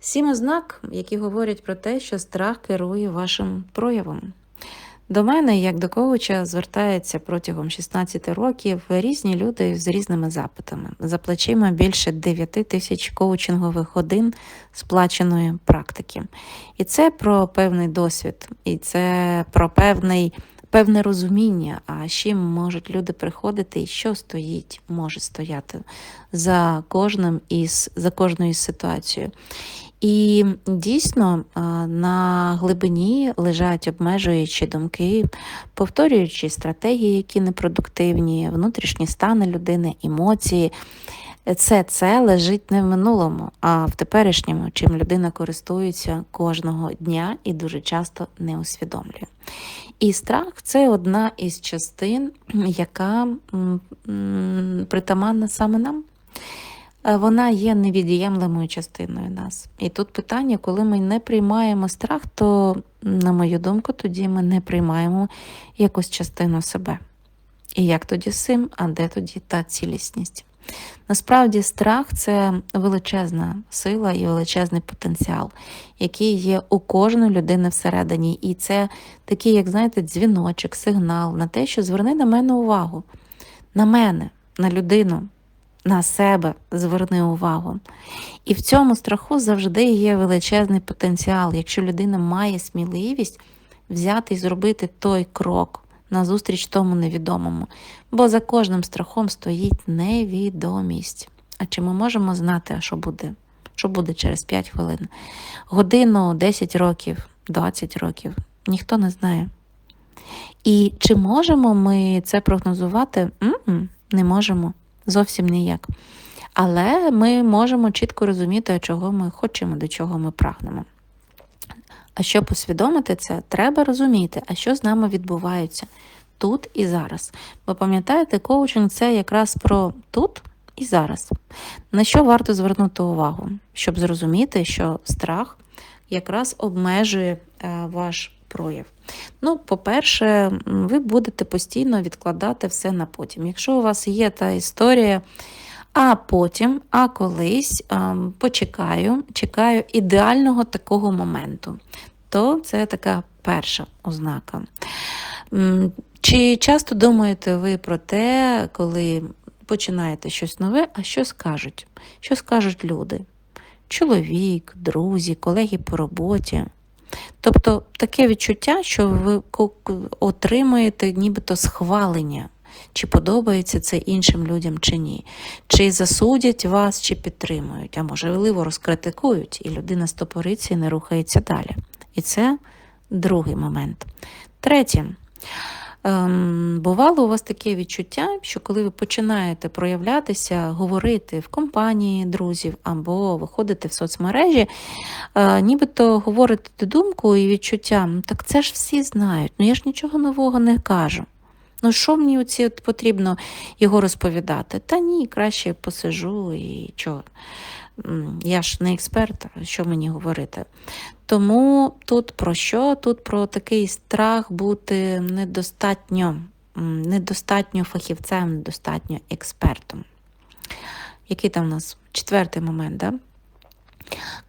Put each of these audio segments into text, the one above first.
Сім ознак, які говорять про те, що страх керує вашим проявом. До мене, як до коуча, звертаються протягом 16 років різні люди з різними запитами. За плечима більше 9 тисяч коучингових годин сплаченої практики. І це про певний досвід, і це про певний. Певне розуміння, а з чим можуть люди приходити, і що стоїть, може стояти за кожним із за кожною ситуацією. І дійсно на глибині лежать обмежуючі думки, повторюючи стратегії, які непродуктивні, внутрішні стани людини, емоції. Це це лежить не в минулому, а в теперішньому, чим людина користується кожного дня і дуже часто не усвідомлює. І страх це одна із частин, яка притаманна саме нам. Е, вона є невід'ємлемою частиною нас. І тут питання, коли ми не приймаємо страх, то, на мою думку, тоді ми не приймаємо якусь частину себе. І як тоді сим, а де тоді та цілісність? Насправді, страх це величезна сила і величезний потенціал, який є у кожної людини всередині. І це такий, як знаєте, дзвіночок, сигнал на те, що зверни на мене увагу, на мене, на людину на себе зверни увагу. І в цьому страху завжди є величезний потенціал, якщо людина має сміливість взяти і зробити той крок назустріч тому невідомому. Бо за кожним страхом стоїть невідомість. А чи ми можемо знати, що буде? Що буде через 5 хвилин? Годину, 10 років, 20 років. Ніхто не знає. І чи можемо ми це прогнозувати? М-м, не можемо зовсім ніяк. Але ми можемо чітко розуміти, чого ми хочемо, до чого ми прагнемо. А щоб усвідомити це, треба розуміти, а що з нами відбувається тут і зараз. Бо пам'ятаєте, коучинг це якраз про тут і зараз. На що варто звернути увагу, щоб зрозуміти, що страх якраз обмежує е, ваш прояв. Ну, по-перше, ви будете постійно відкладати все на потім. Якщо у вас є та історія, а потім, а колись почекаю, чекаю ідеального такого моменту, то це така перша ознака. Чи часто думаєте ви про те, коли починаєте щось нове, а що скажуть? Що скажуть люди? Чоловік, друзі, колеги по роботі. Тобто таке відчуття, що ви отримуєте нібито схвалення, чи подобається це іншим людям чи ні, чи засудять вас, чи підтримують, а можливо розкритикують, і людина стопориться і не рухається далі. І це другий момент. Третє. Ем, Бувало у вас таке відчуття, що коли ви починаєте проявлятися, говорити в компанії друзів або виходити в соцмережі, е, нібито говорите думку і відчуття, так це ж всі знають, ну я ж нічого нового не кажу. Ну, що мені оці от потрібно його розповідати? Та ні, краще посижу і чого. Я ж не експерт, що мені говорити. Тому тут про що? Тут про такий страх бути недостатньо, недостатньо фахівцем, недостатньо експертом. Який там у нас четвертий момент? Да?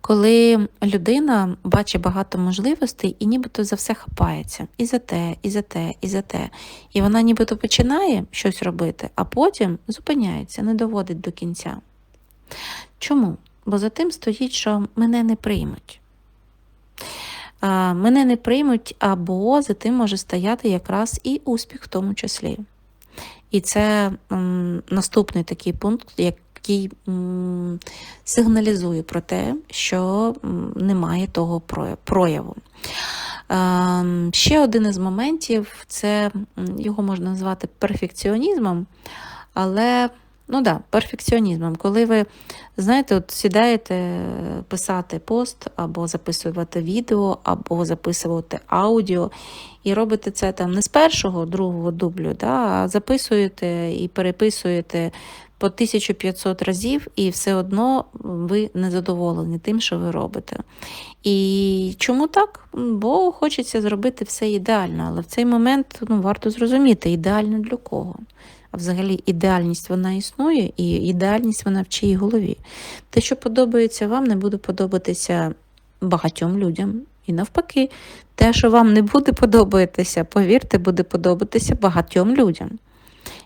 Коли людина бачить багато можливостей і нібито за все хапається. І за те, і за те, і за те. І вона нібито починає щось робити, а потім зупиняється, не доводить до кінця. Чому? Бо за тим стоїть, що мене не приймуть. А, Мене не приймуть, або за тим може стояти якраз і успіх в тому числі. І це м, наступний такий пункт, який м, сигналізує про те, що м, немає того прояву. А, ще один із моментів це його можна назвати перфекціонізмом, але Ну да, перфекціонізмом. Коли ви, знаєте, от сідаєте писати пост, або записувати відео, або записувати аудіо, і робите це там не з першого, другого дублю, да, а записуєте і переписуєте по 1500 разів, і все одно ви не задоволені тим, що ви робите. І чому так? Бо хочеться зробити все ідеально, але в цей момент ну, варто зрозуміти, ідеально для кого. А взагалі ідеальність вона існує, і ідеальність вона в чиїй голові. Те, що подобається вам, не буде подобатися багатьом людям. І навпаки, те, що вам не буде подобатися, повірте, буде подобатися багатьом людям.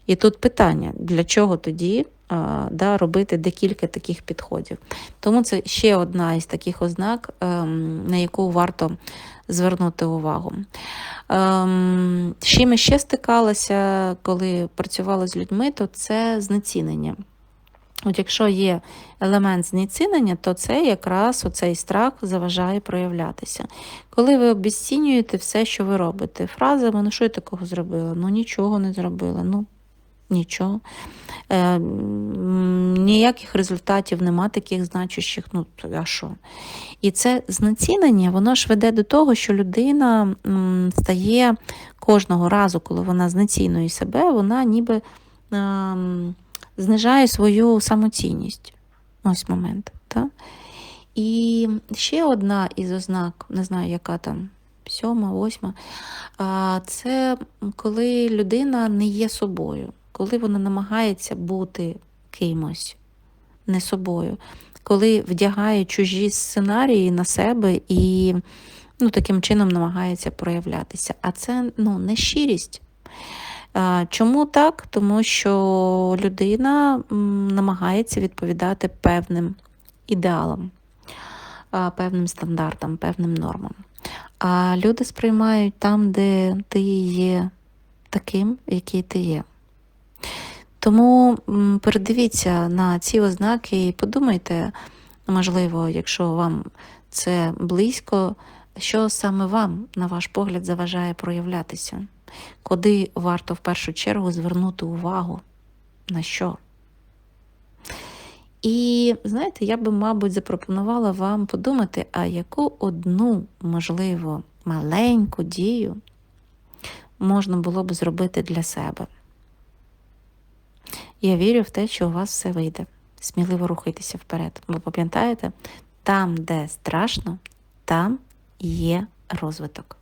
І тут питання, для чого тоді а, да, робити декілька таких підходів. Тому це ще одна із таких ознак, ем, на яку варто звернути увагу. Ем, з чим ще стикалася, коли працювала з людьми, то це знецінення. От якщо є елемент знецінення, то це якраз оцей страх заважає проявлятися. Коли ви обіцінюєте все, що ви робите, фразами, ну що я такого зробила? Ну нічого не зробила, ну нічого. Е, ніяких результатів нема таких значущих, ну а що? І це знецінення, воно ж веде до того, що людина стає кожного разу, коли вона знецінує себе, вона ніби ем, знижає свою самоцінність. Ось момент. Так? І ще одна із ознак, не знаю, яка там, сьома, восьма, це коли людина не є собою, коли вона намагається бути кимось, не собою, коли вдягає чужі сценарії на себе і ну, таким чином намагається проявлятися. А це ну, не щирість. Чому так? Тому що людина намагається відповідати певним ідеалам, певним стандартам, певним нормам. А люди сприймають там, де ти є таким, який ти є. Тому передивіться на ці ознаки і подумайте, можливо, якщо вам це близько, що саме вам, на ваш погляд, заважає проявлятися, куди варто в першу чергу звернути увагу, на що. І знаєте, я би, мабуть, запропонувала вам подумати, а яку одну, можливо, маленьку дію можна було б зробити для себе. Я вірю в те, що у вас все вийде. Сміливо рухайтеся вперед. Бо пам'ятаєте, там, де страшно, там є розвиток.